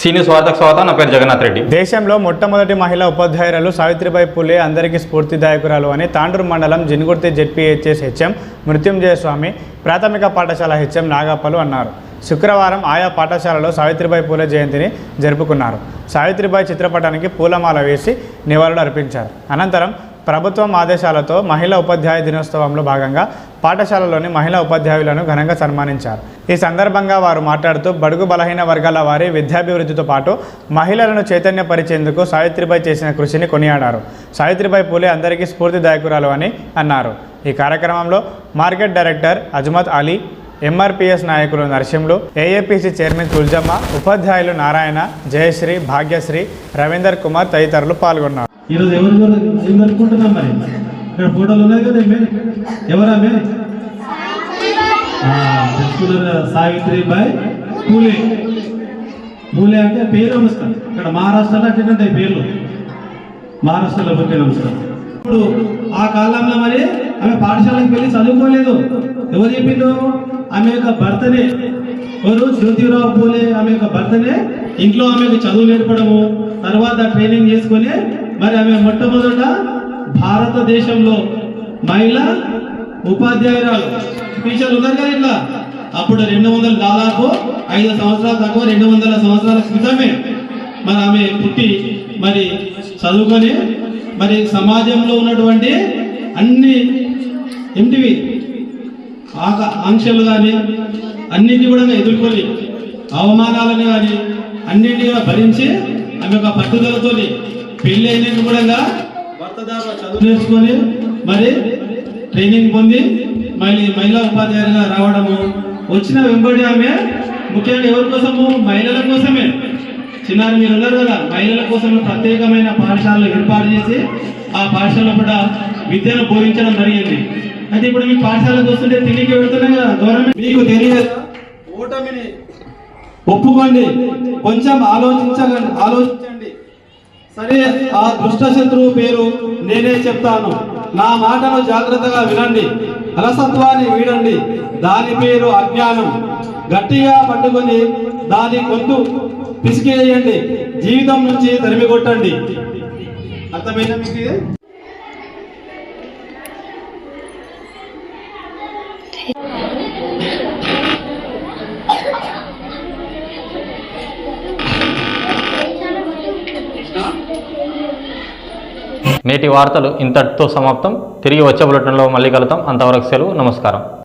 Senior స్వార్థకు స్వాగతం నా పేరు జగన్నాథ్ రెడ్డి. దేశంలో మొట్టమొదటి మహిళా ఉపాధ్యాయురాలు సావిత్రిబాయి పూలే అందరికీ స్ఫూర్తిదాయకురాలు అని తాండూరు మండలం జినుగుర్తి జెడ్పీహెచ్ఎస్ హెచ్ఎం మృత్యుంజయ స్వామి ప్రాథమిక పాఠశాల హెచ్ఎం నాగప్పలు అన్నారు. శుక్రవారం ఆయా పాఠశాలలో సావిత్రిబాయి పూలే జయంతిని జరుపుకున్నారు. సావిత్రిబాయి చిత్రపటానికి పూలమాల వేసి నివాళులు అర్పించారు అనంతరం ప్రభుత్వం ఆదేశాలతో మహిళా ఉపాధ్యాయ దినోత్సవంలో భాగంగా పాఠశాలలోని మహిళా ఉపాధ్యాయులను ఘనంగా సన్మానించారు. ఈ సందర్భంగా వారు మాట్లాడుతూ బడుగు బలహీన వర్గాల వారి విద్యాభివృద్ధితో పాటు మహిళలను చైతన్యపరిచేందుకు సావిత్రిబాయి చేసిన కృషిని కొనియాడారు. సావిత్రిబాయి పూలే అందరికీ స్ఫూర్తిదాయకురాలు అని అన్నారు. ఈ కార్యక్రమంలో market director Azmat Ali MRPS నాయకులు నరసింహులు ఏఏపీసీ చైర్మన్ తుల్జమ్మ ఉపాధ్యాయులు నారాయణ జయశ్రీ భాగ్యశ్రీ రవీందర్ కుమార్ తదితరులు పాల్గొన్నారు. ఈరోజు ఎవరు ఏం జరుపుకుంటున్నాం మరి? ఇక్కడ ఫోటోలు ఉన్నాయి కదా ఏమే? ఎవరా మీరు తెలుసుకున్నారు? సావిత్రిబాయి పూలే. పూలే అంటే పేరు నమస్కారం. ఇక్కడ మహారాష్ట్రలో అట్లా పేర్లు. మహారాష్ట్రలో పుట్టిన నమస్కారం. ఇప్పుడు ఆ కాలంలో మరి ఆమె పాఠశాలకు వెళ్ళి చదువుకోలేదు. ఎవరు చెప్పిండు ఆమె యొక్క భర్తనే. ఎవరు? జ్యోతిరావు పూలే ఆమె యొక్క భర్తనే. ఇంట్లో ఆమెకు చదువు నేర్పడము. తర్వాత ట్రైనింగ్ చేసుకొని మరి ఆమె మొట్టమొదట భారతదేశంలో మహిళా ఉపాధ్యాయురాలు. టీచర్లు ఉన్నారు కదా ఇట్లా? అప్పుడు రెండు వందల దాదాపు ఐదు సంవత్సరాల తక్కువ రెండు వందల సంవత్సరాల క్రితమే మరి ఆమె పుట్టి మరి చదువుకొని మరి సమాజంలో ఉన్నటువంటి అన్ని ఏంటివి ఆక ఆంక్షలు కానీ అన్నింటినీ కూడా ఎదుర్కొని అవమానాలను కానీ అన్నింటినీ కూడా భరించి ఆమె యొక్క పట్టుదలతోని పెళ్ళి కూడా కూడా దాకా చదువు నేర్చుకొని మరి ట్రైనింగ్ పొంది మళ్ళీ మహిళా ఉపాధ్యాయులుగా రావడము. వచ్చిన వెంబడి ఆమె ముఖ్యంగా ఎవరి కోసము? మహిళల కోసమే. చిన్నారు మీరు ఉన్నారు కదా మహిళల కోసం ప్రత్యేకమైన పాఠశాలలు ఏర్పాటు చేసి ఆ పాఠశాలలో కూడా విద్యను బోధించడం జరిగింది. అయితే ఇప్పుడు మీ పాఠశాలకు వస్తుంటే తిరిగి వెళ్తున్నాయి కదా గవర్నమెంట్ మీకు తెలియదు? ఓటమిని ఒప్పుకోండి. కొంచెం ఆలోచించగండి ఆలోచించండి. సరే ఆ దుష్ట శత్రువు పేరు నేనే చెప్తాను. నా మాటను జాగ్రత్తగా వినండి. అలసత్వాన్ని వీడండి. దాని పేరు అజ్ఞానం. గట్టిగా పట్టుకొని దాని గొంతు పిసికేయండి. జీవితం నుంచి తరిమి కొట్టండి అర్థమైందా నేటి వార్తలు ఇంతటితో సమాప్తం. తిరిగి వచ్చే బులెటిన్లో మళ్ళీ కలుద్దాం. అంతవరకు సెలవు. నమస్కారం.